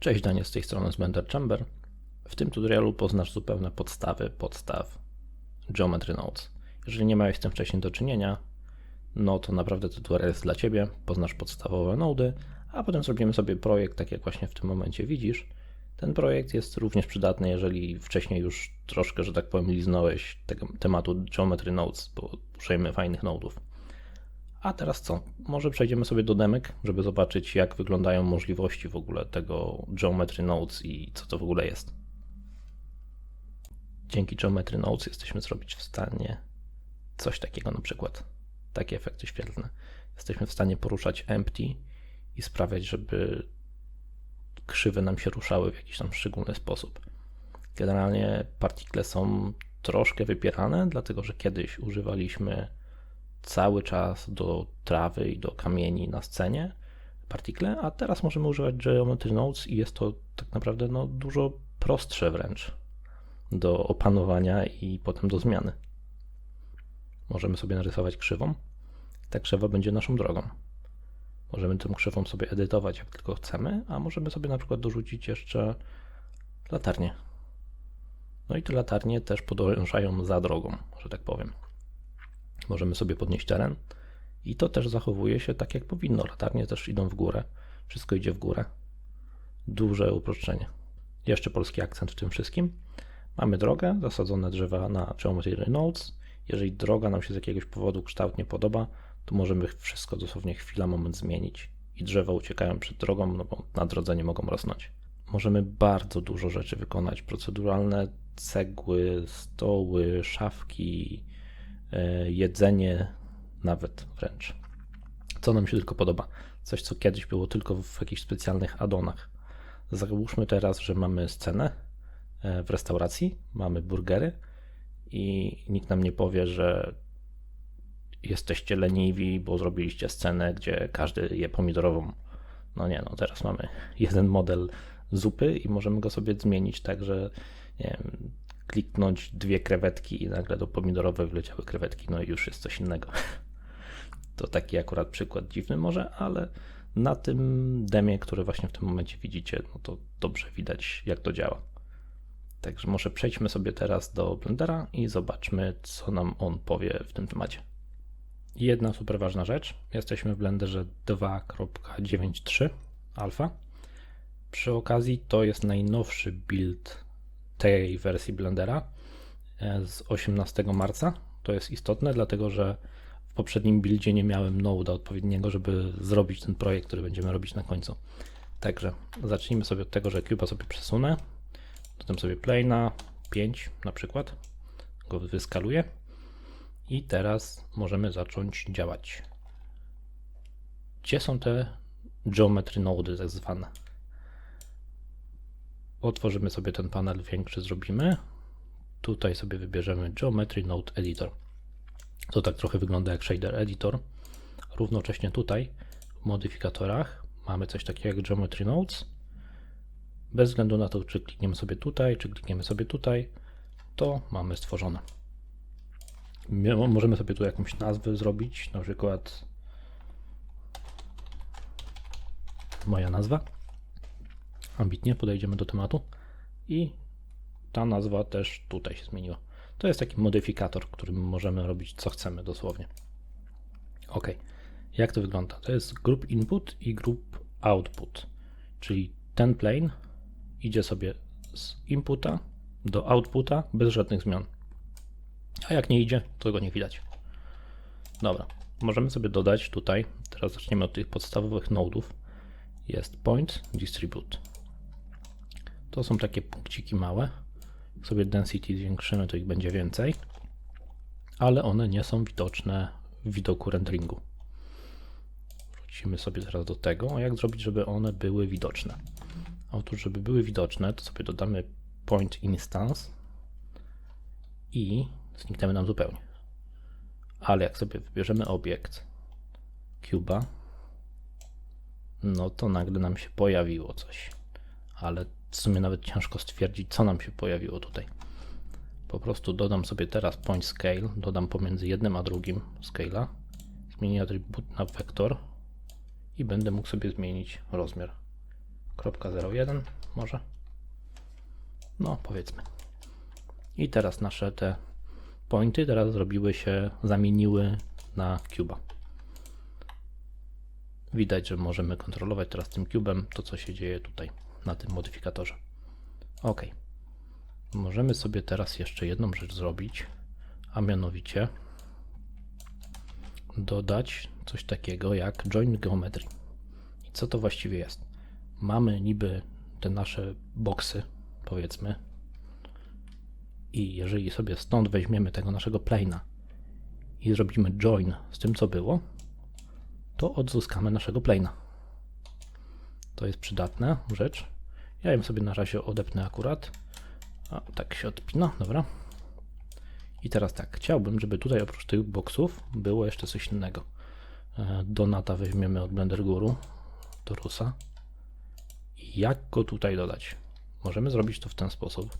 Cześć, Daniel z tej strony z Blender Chamber. W tym tutorialu poznasz zupełne podstawy podstaw Geometry Nodes. Jeżeli nie miałeś z tym wcześniej do czynienia, no to naprawdę tutorial jest dla Ciebie. Poznasz podstawowe nody, a potem zrobimy sobie projekt, tak jak właśnie w tym momencie widzisz. Ten projekt jest również przydatny, jeżeli wcześniej już troszkę, że tak powiem, liznąłeś tego tematu Geometry Nodes, bo użyjemy fajnych nodów. A teraz co? Może przejdziemy sobie do demek, żeby zobaczyć, jak wyglądają możliwości w ogóle tego Geometry Nodes i co to w ogóle jest. Dzięki Geometry Nodes jesteśmy zrobić w stanie coś takiego na przykład. Takie efekty świetlne. Jesteśmy w stanie poruszać empty i sprawiać, żeby krzywe nam się ruszały w jakiś tam szczególny sposób. Generalnie partikle są troszkę wypierane, dlatego że kiedyś używaliśmy cały czas do trawy i do kamieni na scenie partikle, a teraz możemy używać Geometry Nodes i jest to tak naprawdę no, dużo prostsze wręcz do opanowania i potem do zmiany. Możemy sobie narysować krzywą. Ta krzywa będzie naszą drogą. Możemy tą krzywą sobie edytować jak tylko chcemy, a możemy sobie na przykład dorzucić jeszcze latarnię. No i te latarnie też podążają za drogą, że tak powiem. Możemy sobie podnieść teren i to też zachowuje się tak jak powinno. Latarnie też idą w górę, wszystko idzie w górę. Duże uproszczenie. Jeszcze polski akcent w tym wszystkim. Mamy drogę, zasadzone drzewa na Geometry Nodes. Jeżeli droga nam się z jakiegoś powodu kształt nie podoba, to możemy wszystko dosłownie chwila, moment zmienić i drzewa uciekają przed drogą, no bo na drodze nie mogą rosnąć. Możemy bardzo dużo rzeczy wykonać, proceduralne cegły, stoły, szafki, jedzenie nawet wręcz. Co nam się tylko podoba. Coś, co kiedyś było tylko w jakichś specjalnych addonach. Załóżmy teraz, że mamy scenę e, w restauracji, mamy burgery i nikt nam nie powie, że jesteście leniwi, bo zrobiliście scenę, gdzie każdy je pomidorową. No nie, no teraz mamy jeden model zupy i możemy go sobie zmienić tak, że nie wiem, kliknąć dwie krewetki i nagle do pomidorowej wleciały krewetki, no i już jest coś innego. To taki akurat przykład dziwny może, ale na tym demie, który właśnie w tym momencie widzicie, no to dobrze widać jak to działa. Także może przejdźmy sobie teraz do Blendera i zobaczmy, co nam on powie w tym temacie. Jedna super ważna rzecz. Jesteśmy w Blenderze 2.93 alfa. Przy okazji to jest najnowszy build tej wersji Blendera e, z 18 marca. To jest istotne, dlatego że w poprzednim buildzie nie miałem node'a odpowiedniego, żeby zrobić ten projekt, który będziemy robić na końcu. Także zacznijmy sobie od tego, że Cube'a sobie przesunę. Potem sobie Plane'a 5 na przykład. Go wyskaluję. I teraz możemy zacząć działać. Gdzie są te geometry nody tak zwane? Otworzymy sobie ten panel większy, zrobimy. Tutaj sobie wybierzemy Geometry Node Editor. To tak trochę wygląda jak Shader Editor. Równocześnie tutaj w modyfikatorach mamy coś takiego jak Geometry Nodes. Bez względu na to, czy klikniemy sobie tutaj, czy klikniemy sobie tutaj, to mamy stworzone. Możemy sobie tu jakąś nazwę zrobić, na przykład moja nazwa. Ambitnie podejdziemy do tematu i ta nazwa też tutaj się zmieniła. To jest taki modyfikator, którym możemy robić co chcemy dosłownie. Ok, jak to wygląda? To jest group input i group output, czyli ten plane idzie sobie z inputa do outputa bez żadnych zmian. A jak nie idzie, to go nie widać. Dobra, możemy sobie dodać tutaj, teraz zaczniemy od tych podstawowych nodów. Jest point, distribute. To są takie punkciki małe. Jak sobie density zwiększymy, to ich będzie więcej, ale one nie są widoczne w widoku renderingu. Wrócimy sobie teraz do tego, a jak zrobić, żeby one były widoczne. Otóż, żeby były widoczne, to sobie dodamy point instance i zniknęły nam zupełnie. Ale jak sobie wybierzemy obiekt cuba, no to nagle nam się pojawiło coś. Ale w sumie nawet ciężko stwierdzić, co nam się pojawiło tutaj. Po prostu dodam sobie teraz point scale, dodam pomiędzy jednym a drugim scale'a, zmienię atrybut na vektor i będę mógł sobie zmienić rozmiar 0.01 może. No, powiedzmy. I teraz nasze te pointy teraz zrobiły się, zamieniły na cuba. Widać, że możemy kontrolować teraz tym cubem to, co się dzieje tutaj na tym modyfikatorze. Ok. Możemy sobie teraz jeszcze jedną rzecz zrobić, a mianowicie dodać coś takiego jak join geometry. I co to właściwie jest? Mamy niby te nasze boksy, powiedzmy, i jeżeli sobie stąd weźmiemy tego naszego plane'a i zrobimy join z tym, co było, to odzyskamy naszego plane'a. To jest przydatna rzecz. Ja ją sobie na razie odepnę akurat. A, tak się odpina, dobra. I teraz tak, chciałbym, żeby tutaj oprócz tych boksów było jeszcze coś innego. E, Donata weźmiemy od Blender Guru, Torusa. Jak go tutaj dodać? Możemy zrobić to w ten sposób.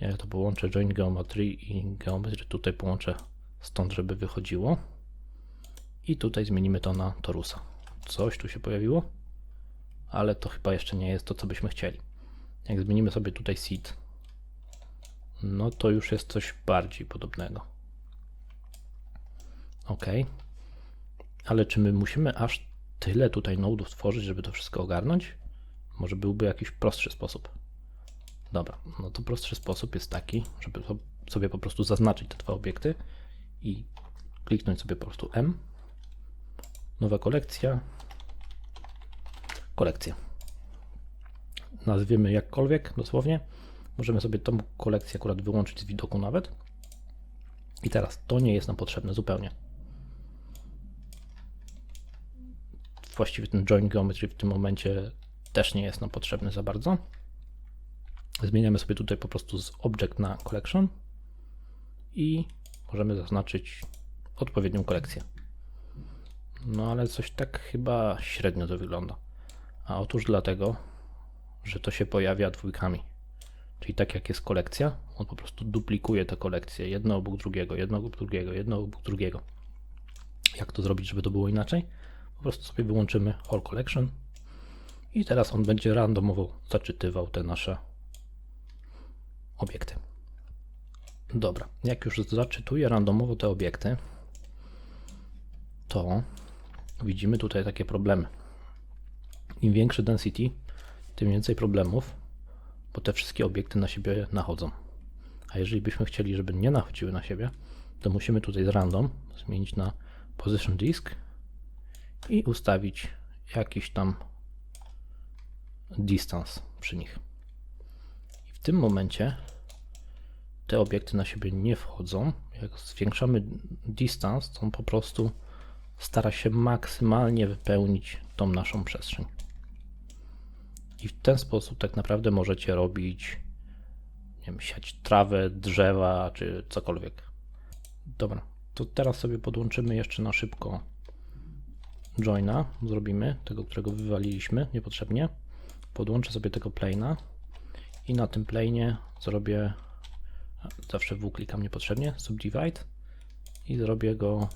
Ja to połączę Join Geometry i Geometry tutaj połączę stąd, żeby wychodziło. I tutaj zmienimy to na Torusa. Coś tu się pojawiło, ale to chyba jeszcze nie jest to, co byśmy chcieli. Jak zmienimy sobie tutaj seed, no to już jest coś bardziej podobnego. Ok. Ale czy my musimy aż tyle tutaj nodów tworzyć, żeby to wszystko ogarnąć? Może byłby jakiś prostszy sposób. Dobra, no to prostszy sposób jest taki, żeby so- sobie po prostu zaznaczyć te dwa obiekty i kliknąć sobie po prostu M. Nowa kolekcja. Kolekcja. Nazwiemy jakkolwiek, dosłownie. Możemy sobie tą kolekcję akurat wyłączyć z widoku nawet. I teraz to nie jest nam potrzebne zupełnie. Właściwie ten join geometry w tym momencie też nie jest nam potrzebny za bardzo. Zmieniamy sobie tutaj po prostu z object na collection i możemy zaznaczyć odpowiednią kolekcję. No ale coś tak chyba średnio to wygląda. A otóż dlatego, że to się pojawia dwójkami. Czyli tak jak jest kolekcja, on po prostu duplikuje te kolekcje jedno obok drugiego, jedno obok drugiego, jedno obok drugiego. Jak to zrobić, żeby to było inaczej? Po prostu sobie wyłączymy All Collection i teraz on będzie randomowo zaczytywał te nasze obiekty. Dobra, jak już zaczytuję randomowo te obiekty, to widzimy tutaj takie problemy. Im większy density, tym więcej problemów, bo te wszystkie obiekty na siebie nachodzą. A jeżeli byśmy chcieli, żeby nie nachodziły na siebie, to musimy tutaj z random zmienić na position disk i ustawić jakiś tam distance przy nich. I w tym momencie te obiekty na siebie nie wchodzą. Jak zwiększamy distance, to on po prostu stara się maksymalnie wypełnić tą naszą przestrzeń. I w ten sposób tak naprawdę możecie robić, nie wiem, siać trawę, drzewa czy cokolwiek. Dobra, to teraz sobie podłączymy jeszcze na szybko joina. Zrobimy tego, którego wywaliliśmy niepotrzebnie. Podłączę sobie tego plane'a i na tym plane'ie zrobię zawsze w klikam niepotrzebnie, subdivide i zrobię go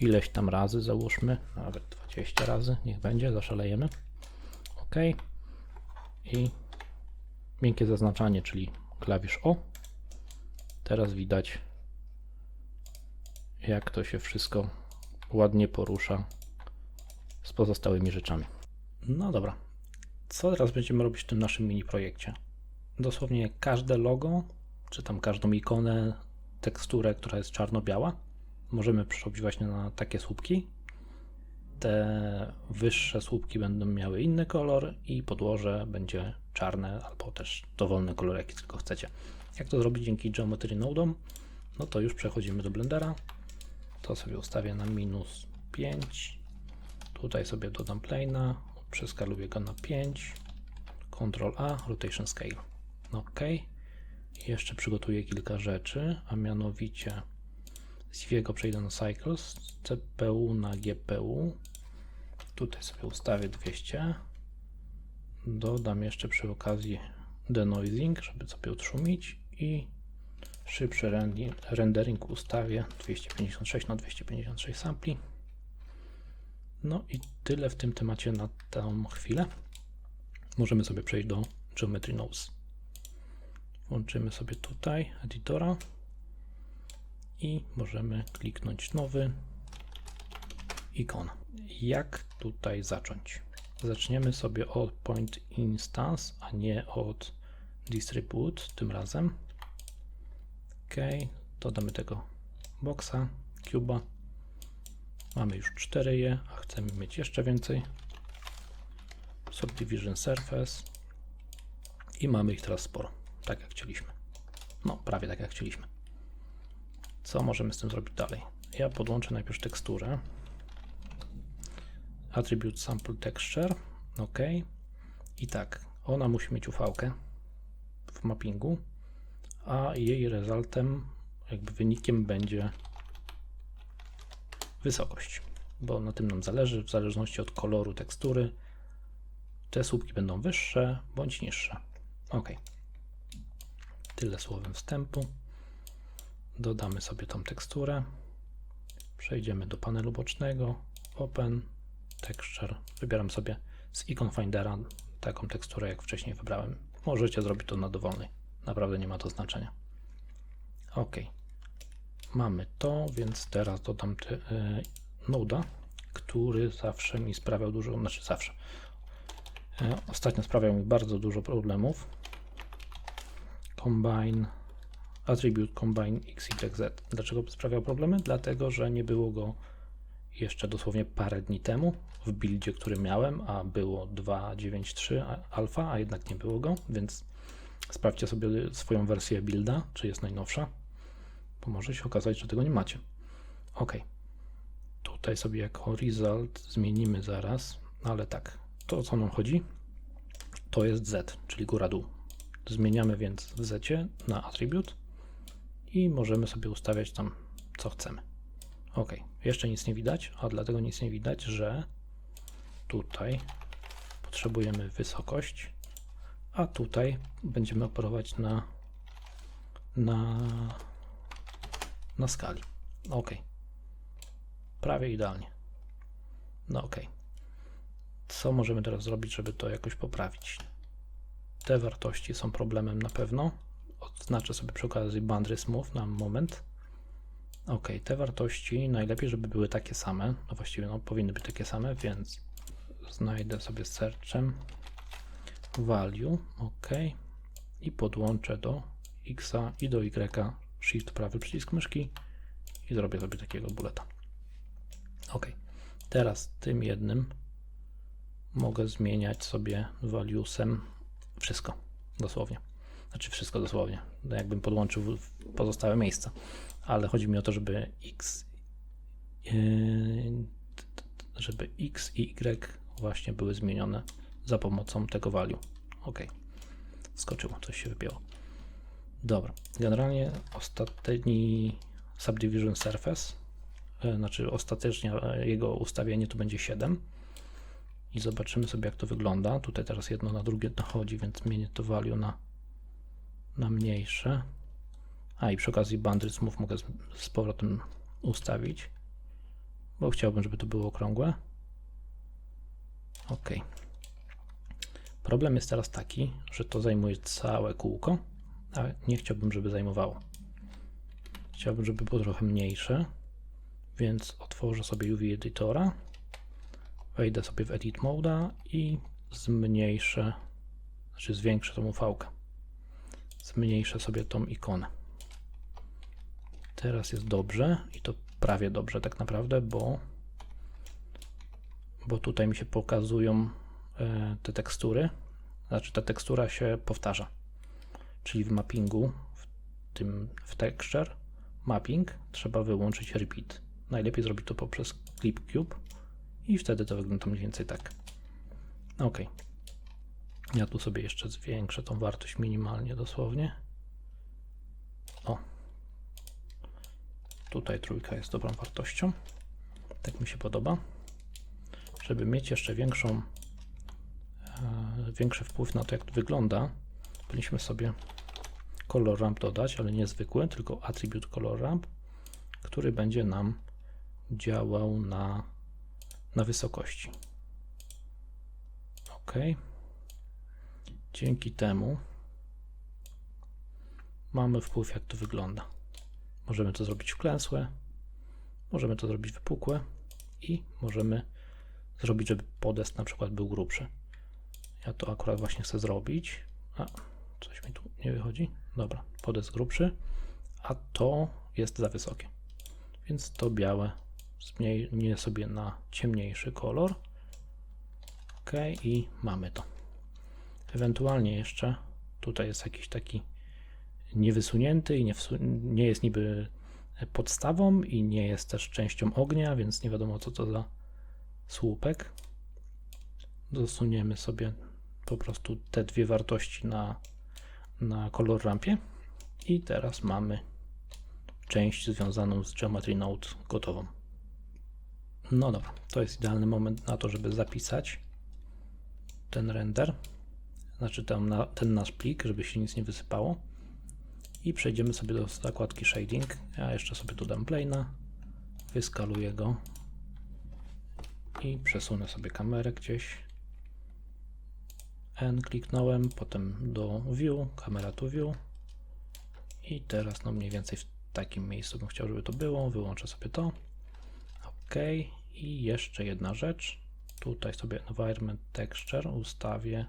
ileś tam razy, załóżmy, nawet 20 razy, niech będzie, zaszalejemy. OK. I miękkie zaznaczanie, czyli klawisz O. Teraz widać, jak to się wszystko ładnie porusza z pozostałymi rzeczami. No dobra, co teraz będziemy robić w tym naszym mini projekcie? Dosłownie każde logo, czy tam każdą ikonę, teksturę, która jest czarno-biała, możemy przerobić właśnie na takie słupki. Te wyższe słupki będą miały inny kolor i podłoże będzie czarne albo też dowolny kolor, jaki tylko chcecie. Jak to zrobić dzięki Geometry Node'om? No to już przechodzimy do Blendera. To sobie ustawię na minus 5. Tutaj sobie dodam plane'a, przeskaluję go na 5. Ctrl A, Rotation Scale. OK. I jeszcze przygotuję kilka rzeczy, a mianowicie z Viego przejdę na Cycles, CPU na GPU. Tutaj sobie ustawię 200. Dodam jeszcze przy okazji denoising, żeby sobie utrzumić i szybszy rendering ustawię 256 na 256 sampli. No i tyle w tym temacie na tę chwilę. Możemy sobie przejść do Geometry Nose. Włączymy sobie tutaj edytora i możemy kliknąć nowy ikon. Jak tutaj zacząć? Zaczniemy sobie od point instance, a nie od distribute tym razem. OK, dodamy tego boxa, cube'a. Mamy już 4 je, a chcemy mieć jeszcze więcej. Subdivision surface i mamy ich teraz sporo, tak jak chcieliśmy. No, prawie tak jak chcieliśmy. Co możemy z tym zrobić dalej? Ja podłączę najpierw teksturę. Attribute sample texture. OK. I tak, ona musi mieć uvkę w mappingu, a jej rezultem, jakby wynikiem będzie wysokość, bo na tym nam zależy, w zależności od koloru tekstury. Te słupki będą wyższe bądź niższe. OK. Tyle słowem wstępu. Dodamy sobie tą teksturę. Przejdziemy do panelu bocznego. Open, Texture. Wybieram sobie z Icon Findera taką teksturę, jak wcześniej wybrałem. Możecie zrobić to na dowolnej. Naprawdę nie ma to znaczenia. OK. Mamy to, więc teraz dodam te, y, Noda, który zawsze mi sprawiał dużo, znaczy zawsze. Y, ostatnio sprawiał mi bardzo dużo problemów. Combine, Attribute Combine XYZ. Dlaczego sprawiał problemy? Dlatego, że nie było go jeszcze dosłownie parę dni temu w buildzie, który miałem, a było 2.9.3 alfa, a jednak nie było go, więc sprawdźcie sobie swoją wersję builda, czy jest najnowsza, bo może się okazać, że tego nie macie. OK. Tutaj sobie jako result zmienimy zaraz, ale tak, to o co nam chodzi, to jest Z, czyli góra-dół. Zmieniamy więc w Z na attribute i możemy sobie ustawiać tam co chcemy. OK, jeszcze nic nie widać, a dlatego nic nie widać, że tutaj potrzebujemy wysokość, a tutaj będziemy operować na, na, na skali. OK, prawie idealnie. No OK. Co możemy teraz zrobić, żeby to jakoś poprawić? Te wartości są problemem na pewno. Odznaczę sobie przy okazji boundary smooth na moment. Ok, te wartości najlepiej, żeby były takie same. No właściwie no, powinny być takie same, więc znajdę sobie searchem value, ok, i podłączę do x i do y, shift prawy przycisk myszki i zrobię sobie takiego buleta. Ok, teraz tym jednym mogę zmieniać sobie valuesem wszystko, dosłownie. Znaczy wszystko dosłownie, jakbym podłączył pozostałe miejsca ale chodzi mi o to, żeby x yy, żeby x i y właśnie były zmienione za pomocą tego value. Ok, skoczyło, coś się wypięło. Dobra, generalnie ostatni subdivision surface, yy, znaczy ostatecznie jego ustawienie to będzie 7 i zobaczymy sobie jak to wygląda. Tutaj teraz jedno na drugie dochodzi, więc zmienię to value na, na mniejsze. A i przy okazji Boundary Smooth mogę z, z powrotem ustawić, bo chciałbym, żeby to było okrągłe. OK. Problem jest teraz taki, że to zajmuje całe kółko, a nie chciałbym, żeby zajmowało. Chciałbym, żeby było trochę mniejsze, więc otworzę sobie UV Editora, wejdę sobie w Edit Mode i zmniejszę, znaczy zwiększę tą uvkę. Zmniejszę sobie tą ikonę. Teraz jest dobrze i to prawie dobrze tak naprawdę, bo, bo tutaj mi się pokazują e, te tekstury. Znaczy ta tekstura się powtarza. Czyli w mappingu, w tym w texture mapping trzeba wyłączyć repeat. Najlepiej zrobić to poprzez clip cube i wtedy to wygląda mniej więcej tak. Ok. Ja tu sobie jeszcze zwiększę tą wartość minimalnie dosłownie. O, Tutaj trójka jest dobrą wartością. Tak mi się podoba. Żeby mieć jeszcze większą, e, większy wpływ na to, jak to wygląda, powinniśmy sobie color ramp dodać, ale nie zwykły, tylko attribute color ramp, który będzie nam działał na, na wysokości. OK. Dzięki temu mamy wpływ, jak to wygląda. Możemy to zrobić wklęsłe, możemy to zrobić wypukłe i możemy zrobić, żeby podest na przykład był grubszy. Ja to akurat właśnie chcę zrobić. A, coś mi tu nie wychodzi. Dobra, podest grubszy, a to jest za wysokie. Więc to białe zmienię sobie na ciemniejszy kolor. OK, i mamy to. Ewentualnie jeszcze tutaj jest jakiś taki niewysunięty i nie, nie jest niby podstawą i nie jest też częścią ognia, więc nie wiadomo co to za słupek. Dosuniemy sobie po prostu te dwie wartości na, na kolor rampie i teraz mamy część związaną z Geometry Node gotową. No dobra, to jest idealny moment na to, żeby zapisać ten render, znaczy tam na, ten nasz plik, żeby się nic nie wysypało. I przejdziemy sobie do zakładki Shading. Ja jeszcze sobie tu dam wyskaluję go i przesunę sobie kamerę gdzieś. N kliknąłem, potem do View, kamera to View. I teraz no mniej więcej w takim miejscu bym chciał, żeby to było. Wyłączę sobie to. OK. I jeszcze jedna rzecz. Tutaj sobie Environment Texture ustawię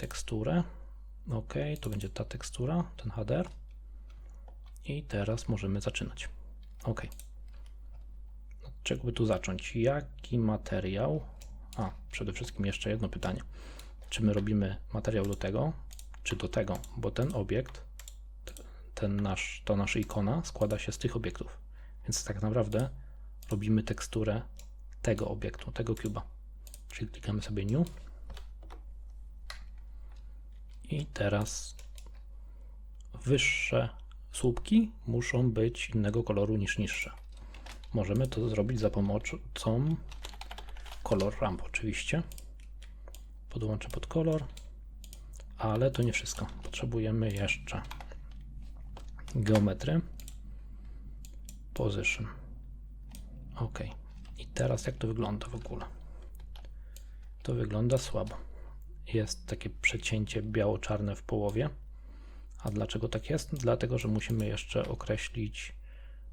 teksturę. OK, to będzie ta tekstura, ten header. I teraz możemy zaczynać. OK. Od czego by tu zacząć? Jaki materiał? A, przede wszystkim jeszcze jedno pytanie. Czy my robimy materiał do tego, czy do tego? Bo ten obiekt, ten nasz, to nasza ikona składa się z tych obiektów. Więc tak naprawdę robimy teksturę tego obiektu, tego cuba. Czyli klikamy sobie New. I teraz wyższe słupki muszą być innego koloru niż niższe. Możemy to zrobić za pomocą kolor ramp oczywiście. Podłączę pod kolor, ale to nie wszystko. Potrzebujemy jeszcze geometry, position. OK. I teraz jak to wygląda w ogóle? To wygląda słabo. Jest takie przecięcie biało-czarne w połowie. A dlaczego tak jest? Dlatego, że musimy jeszcze określić,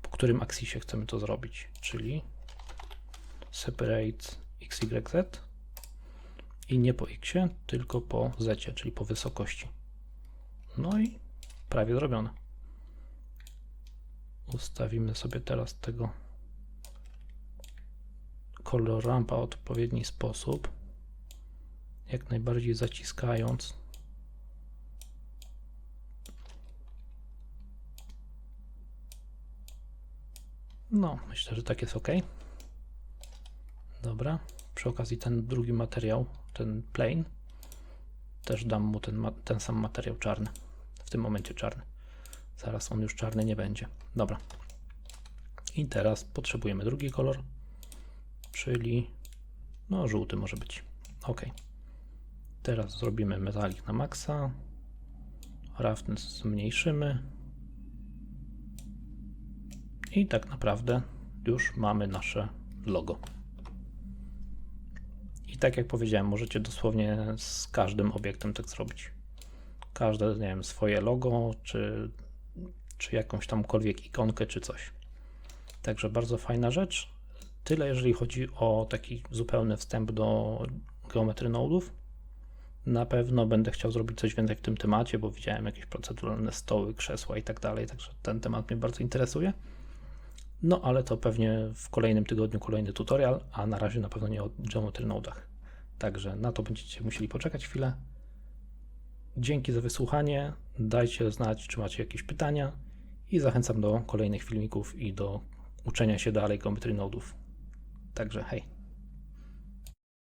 po którym aksisie chcemy to zrobić, czyli separate xyz i nie po x, tylko po z, czyli po wysokości. No i prawie zrobione. Ustawimy sobie teraz tego kolor rampa w odpowiedni sposób, jak najbardziej zaciskając. No, myślę, że tak jest ok. Dobra, przy okazji ten drugi materiał, ten plane, też dam mu ten, ten sam materiał czarny, w tym momencie czarny. Zaraz on już czarny nie będzie. Dobra. I teraz potrzebujemy drugi kolor, czyli no żółty może być. Ok. Teraz zrobimy metalik na maksa. Roughness zmniejszymy. I tak naprawdę już mamy nasze logo. I tak jak powiedziałem, możecie dosłownie z każdym obiektem tak zrobić. Każde, nie wiem, swoje logo, czy, czy jakąś tamkolwiek ikonkę, czy coś. Także bardzo fajna rzecz. Tyle, jeżeli chodzi o taki zupełny wstęp do geometry nodów. Na pewno będę chciał zrobić coś więcej w tym temacie, bo widziałem jakieś proceduralne stoły, krzesła i tak dalej, także ten temat mnie bardzo interesuje. No ale to pewnie w kolejnym tygodniu kolejny tutorial, a na razie na pewno nie o Geometry Nodach. Także na to będziecie musieli poczekać chwilę. Dzięki za wysłuchanie. Dajcie znać, czy macie jakieś pytania i zachęcam do kolejnych filmików i do uczenia się dalej Geometry Nodów. Także hej.